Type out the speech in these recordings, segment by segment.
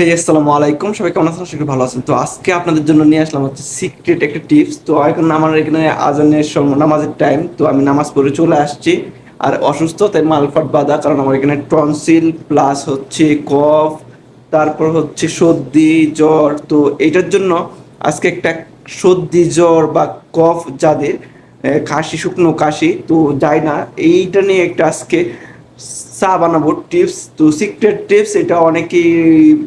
হে আসসালামু আলাইকুম। সবাই কেমন আছেন? আশা ভালো আছেন। তো আজকে আপনাদের জন্য নিয়ে আসলাম হচ্ছে সিক্রেট একটা টিপস তো এখন আমার এখানে আজানের সময় নামাজের টাইম তো আমি নামাজ পড়ে চলে আসছি। আর অসুস্থ, তাই মালফাট বাঁধা। কারণ আমার এখানে টনসিল প্লাস হচ্ছে কফ তারপর হচ্ছে সর্দি, জ্বর। তো এইটার জন্য আজকে একটা সর্দি, জ্বর বা কফ যাদের কাশি, শুকনো কাশি, তো যায় না, এইটা নিয়ে একটা আজকে চা বানাবো টিপস, তো সিক্রেট টিপস, এটা অনেকেই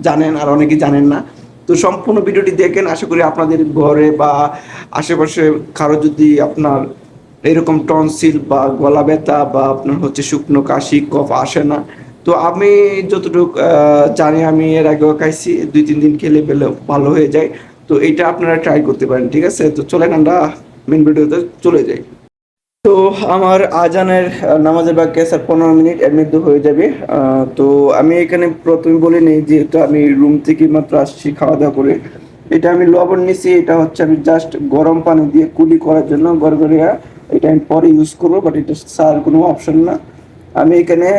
জানেন আর অনেকেই জানেন না। তো সম্পূর্ণ ভিডিওটি দেখেন, আশা করি আপনাদের ঘরে বা আশেপাশে কারও যদি আপনার এরকম টনসিল বা গলা ব্যথা বা আপনার হচ্ছে শুকনো কাশি, কফ আসে না, তো আমি যতটুকু জানি আমি এর আগেও খাইছি, দুই, তিন দিন খেলে পেলে ভালো হয়ে যায়। তো এটা আপনারা ট্রাই করতে পারেন, ঠিক আছে? তো চলেন আমরা মেন ভিডিওতে চলে যাই। তো আমার আজানের নামাজের বাকি আছে আর পনেরো মিনিট মধ্যে হয়ে যাবে। তো আমি এখানে প্রথমে বলে নেই যেহেতু আমি রুম থেকে মাত্র আসছি খাওয়া দাওয়া করে। এটা আমি লবণ নিছি, এটা হচ্ছে আমি জাস্ট গরম পানি দিয়ে কুলি করার জন্য। গড়গড়িয়া এটা আমি পরে ইউজ করব বাট এটা সার কোনো অপশন না। আমি এখানে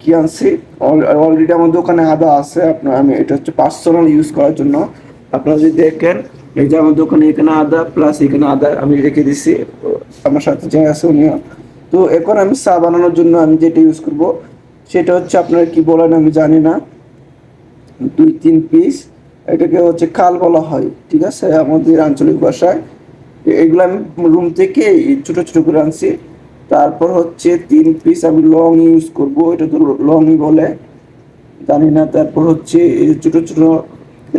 কি আনছি? অলরেডি আমার দোকানে আদা আছে, আপনার আমি এটা হচ্ছে পার্সোনাল ইউজ করার জন্য। আপনারা যদি দেখেন এই যে আমার দোকানে এখানে আদা প্লাস এখানে আদা আমি রেখে দিছি। আমার সাথে যে আছে উনিও। তো এখন আমি চা বানানোর জন্য আমি যেটা ইউজ করব, সেটা হচ্ছে আপনারা কি বলেন আমি জানি না। দুই, তিন পিস এটাকে হচ্ছে কাল বলা হয়, ঠিক আছে? আমাদের আঞ্চলিক ভাষায়। এগুলো আমি রুম থেকে ছোটো ছোটো করে আনছি। তারপর হচ্ছে তিন পিস আমি লং ইউজ করব, এটা তো লংই বলে। জানি না, তারপর হচ্ছে ছোটো ছোটো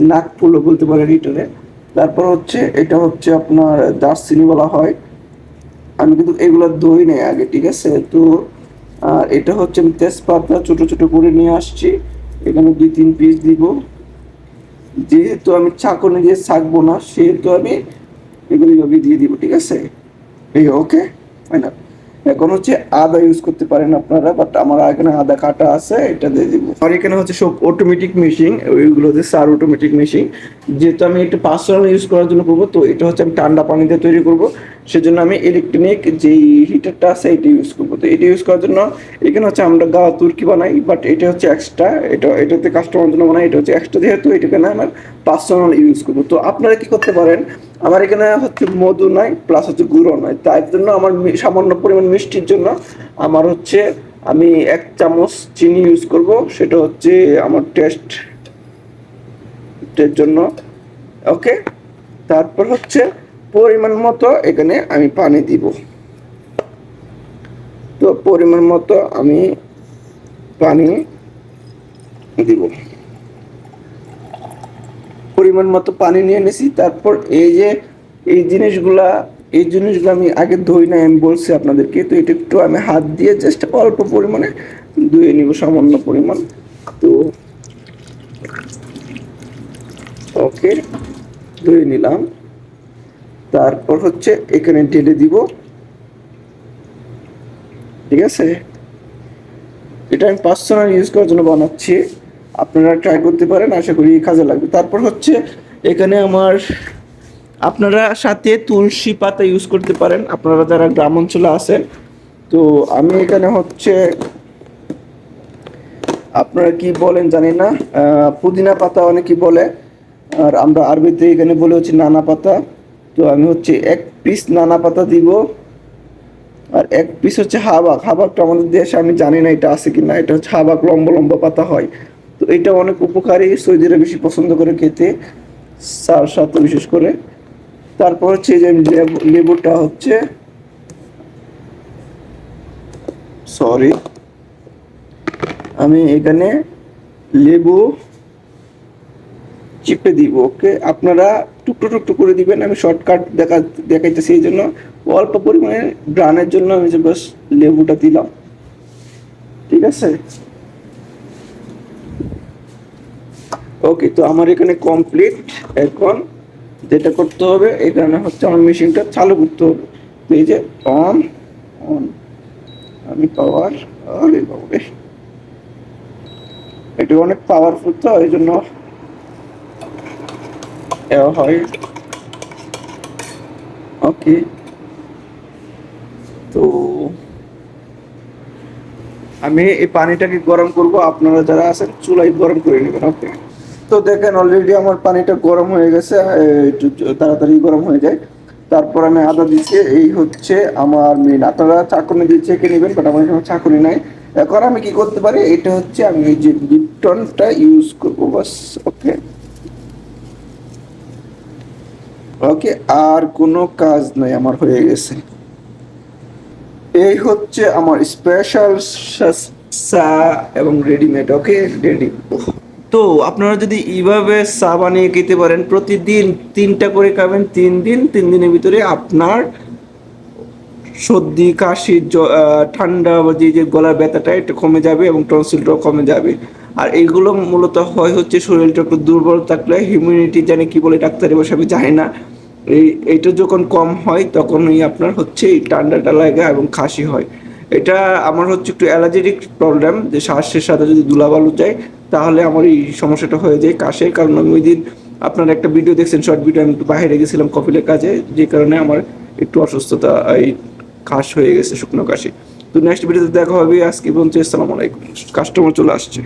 নাক ফুলও বলতে পারে রিটারে তারপর হচ্ছে এটা হচ্ছে আপনার দারচিনি বলা হয়। আমি কিন্তু এগুলো দই নেই আগে, ঠিক আছে? তো, আর এটা হচ্ছে আমি তেজপাতা ছোটো ছোটো করে নিয়ে আসছি। এখানে দুই তিন পিস দিব। যেহেতু আমি ছাঁকনি দিয়ে ছাঁকবো না, সেহেতু আমি এগুলো দিয়ে দিব, ঠিক আছে? এই ওকে ফাইনাল এখন হচ্ছে আদা ইউজ করতে পারেন আপনারা বাট আমার এখানে আদা কাটা আছে, এটা দিয়ে দিব। আর এখানে হচ্ছে সব অটোমেটিক মেশিন ওইগুলো হচ্ছে সার অটোমেটিক মেশিন যেহেতু আমি একটু পার্সোনাল ইউজ করার জন্য করব, তো এটা হচ্ছে আমি ঠান্ডা পানি দিয়ে তৈরি করব। সেজন্য আমি ইলেকট্রনিক যেই হিটারটা আছে, এটা ইউজ করব। তো এটা ইউজ করার জন্য এখানে হচ্ছে আমরা গা তুর্কি বানাই বাট এটা হচ্ছে এক্সট্রা এটা, এটাতে কাস্টমার জন্য বানাই, এটা হচ্ছে এক্সট্রা যেহেতু এটাকে না আমার পার্সোনাল ইউজ করব। তো আপনারা কি করতে পারেন আমার এখানে হচ্ছে মধু নাই প্লাস হচ্ছে গুঁড়ো নাই। তাই জন্য আমার সামান্য পরিমাণ মিষ্টির জন্য আমার হচ্ছে আমি এক চামচ চিনি ইউজ করব। সেটা হচ্ছে আমার টেস্ট এর জন্য। ওকে তারপর হচ্ছে পরিমাণ মতো এখানে আমি পানি দিব। তো পরিমাণ মতো আমি পানি দিব। পরিমাণ মতো পানি নিয়ে নিছি। তারপর এই যে এই জিনিসগুলা, এই জিনিসগুলো আমি আগে ধুই নাই, আমি বলছি আপনাদেরকে, তো এটা একটু আমি হাত দিয়ে জাস্ট অল্প পরিমাণে ধুয়ে নিব, সামান্য পরিমাণ। তো ওকে, ধুয়ে নিলাম। তারপর হচ্ছে এখানে ঢেলে দিব। ঠিক আছে? এটা আমি পার্সোনাল ইউজ করার জন্য বানাচ্ছি। আপনারা ট্রাই করতে পারেন, আশা করি কাজে লাগবে। তারপর হচ্ছে, এখানে আমার, আপনারা সাথে তুলসী পাতা ইউজ করতে পারেন। আপনারা যারা গ্রাম অঞ্চলে আছেন, তো আমি এখানে হচ্ছে, আপনারা কি বলেন জানি না পুদিনা পাতা অনেকেই বলে, আর আমরা আরবিতে এখানে বলে হচ্ছে নানা পাতা। তো আমি হচ্ছে এক পিস নানা পাতা দিব, আর এক পিস হচ্ছে হাবাক। হাবাকটা আমাদের দেশে আমি জানি না এটা আছে কি না এটা হচ্ছে হাবাক লম্বা লম্বা পাতা হয়। তো এটা অনেক উপকারী, সৌদিরা বেশি পছন্দ করে খেতে, সার সাথে বিশেষ করে। তারপর হচ্ছে যে লেবুটা হচ্ছে, সরি, আমি এখানে লেবু চিপে দিব, ওকে? আপনারা টুকরো টুকরো করে দিবেন, আমি শর্টকাট দেখা, দেখাইতেছি এই জন্য। অল্প পরিমাণে ব্রানের জন্য আমি যে বাস লেবুটা দিলাম। ঠিক আছে? ওকে তো আমার এখানে কমপ্লিট এখন যেটা করতে হবে, এখানে হচ্ছে আমার মেশিনটা চালু করতে হবে। এই যে অন অন আমি পাওয়ার আরে বাবরে। এটা অনেক পাওয়ারফুল তো, এই জন্য হয়। ওকে তো আমি এই পানিটাকে গরম করব, আপনারা যারা আছেন চুলাই গরম করে নেবেন ওকে তো দেখেন অলরেডি আমার পানিটা গরম হয়ে গেছে একটু তাড়াতাড়ি গরম হয়ে যায়। তারপর আমি আদা দিচ্ছি, এই হচ্ছে আমার মেন আপনারা চাকুনি দিয়ে চেকে নেবেন, বাট আমার এখানে চাকুনি নাই। এখন আমি কি করতে পারি, এটা হচ্ছে আমি এই যে লিপটনটা ইউজ করব, বাস, ওকে। ওকে, আর কোনো কাজ নাই, আমার হয়ে গেছে। এই হচ্ছে আমার স্পেশাল চা এবং রেডিমেড ওকে? রেডি তো আপনারা যদি এইভাবে চা বানিয়ে খেতে পারেন, প্রতিদিন তিনটা করে খাবেন, তিন দিন, তিন দিনের ভিতরে আপনার সর্দি, কাশি ঠান্ডা বা যে যে গলার ব্যথাটা এটা কমে যাবে এবং টনসিলটাও কমে যাবে। আর এইগুলো মূলত হয় হচ্ছে শরীরটা একটু দুর্বল থাকলে হিউম্যানিটি জানে কি বলে ডাক্তারের বসে আমি জানি না। এই, এইটা যখন কম হয়, তখনই আপনার হচ্ছে এই ঠান্ডাটা লাগে এবং খাসি হয়। এটা আমার হচ্ছে একটু অ্যালার্জেটিক প্রবলেম যে শ্বাসের সাথে যদি দুলাবালু যায়, তাহলে আমার এই সমস্যাটা হয়ে যায় কাশের কারণ আমি ওই দিন আপনার একটা ভিডিও দেখছেন শর্ট ভিডিও আমি একটু বাইরে গেছিলাম কপিলের কাজে, যে কারণে আমার একটু অসুস্থতা, এই কাশ হয়ে গেছে শুকনো কাশি। তো নেক্সট ভিডিওতে দেখা হবে। আজকে পর্যন্ত, আসসালামু আলাইকুম। কাস্টমার চলে আসছে।